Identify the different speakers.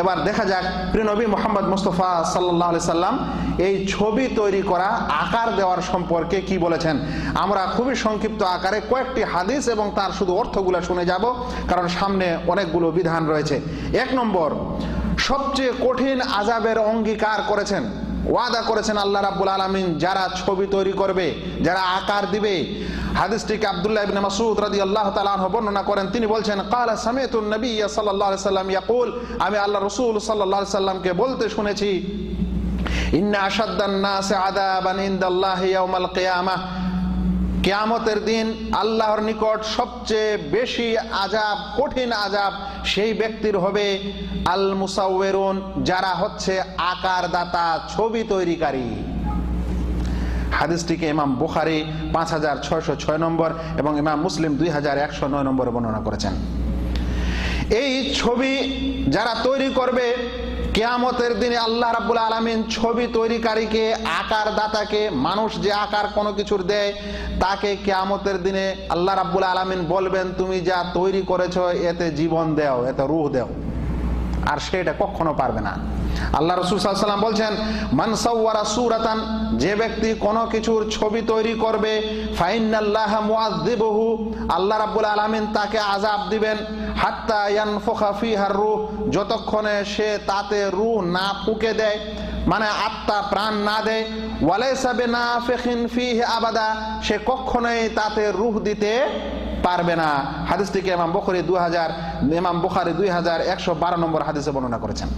Speaker 1: এবার দেখা যাক, প্রিয় নবী মোহাম্মদ মুস্তফা সাল্লাহ সাল্লাম এই ছবি তৈরি করা আকার দেওয়ার সম্পর্কে কি বলেছেন? আমরা খুবই সংক্ষিপ্ত আকারে কয়েকটি হাদিস এবং তার শুধু অর্থগুলো শুনে যাব, কারণ সামনে অনেকগুলো বিধান রয়েছে। এক নম্বর, সবচেয়ে কঠিন আজাবের অঙ্গীকার করেছেন। ওয়াদা করেছেন আল্লাহ রাব্বুল আলামিন, যারা ছবি তৈরি করবে, যারা আকার দিবে হাদিসটিকে আব্দুল্লাহ ইবনে মাসউদ রাদিয়াল্লাহু তাআলা আনহু বর্ণনা করেন। তিনি বলছেন ক্বালা সামিতু নবী সাল্লাল্লাহু আলাইহি সাল্লাম ইয়াকুল। আমি আল্লাহ রাসূল সাল্লাল্লাহু আলাইহি সাল্লামকে বলতে শুনেছি, ইন্না আশাদ্দান নাস আযাবান ইনদাল্লাহি ইয়াউমাল কিয়ামাহ কেয়ামতের দিন আল্লাহর নিকট সবচেয়ে বেশি আজাব কঠিন আজাব সেই ব্যক্তির হবে আল মুসাউবেরুন যারা হচ্ছে আকার দাতা ছবি তৈরিকারী। হাদিসটিকে ইমাম বুখারি পাঁচ হাজার ছয়শো ছয় নম্বর এবং ইমাম মুসলিম দুই হাজার একশো নয় নম্বরে বর্ণনা করেছেন। এই ছবি যারা তৈরি করবে, কেয়ামতের দিনে আল্লাহ রাব্বুল আলমিন ছবি তৈরিকারীকে, আকার দাতাকে, মানুষ যে আকার কোনো কিছুর দেয়, তাকে কেয়ামতের দিনে আল্লাহ রাব্বুল আলমিন বলবেন, তুমি যা তৈরি করেছ, এতে জীবন দেও, এতে রুহ দেও। আর সে এটা কখনো পারবে না। আল্লাহ রসুল সাল্লাম বলছেন মানসাওয়ারা সুরাতান, যে ব্যক্তি কোনো কিছুর ছবি তৈরি করবে ফাইনাল্লাহ মুআযযিবহু, আল্লাহ রাব্বুল আলামিন তাকে আযাব দিবেন, হাত্তা ইয়ানফুখা ফিহার রূহ, যতক্ষণে সে তাতে রূহ না ফুকে দেয় মানে আত্মা প্রাণ না দেয় ওয়ালাইসাবে না ফেখিন ফিহি আবাদা, সে কখনোই তাতে রুহ দিতে পারবে না। হাদিসটিকে ইমাম বখরি দু হাজার, ইমাম বুখারী 2112 নম্বর হাদিসে বর্ণনা করেছেন।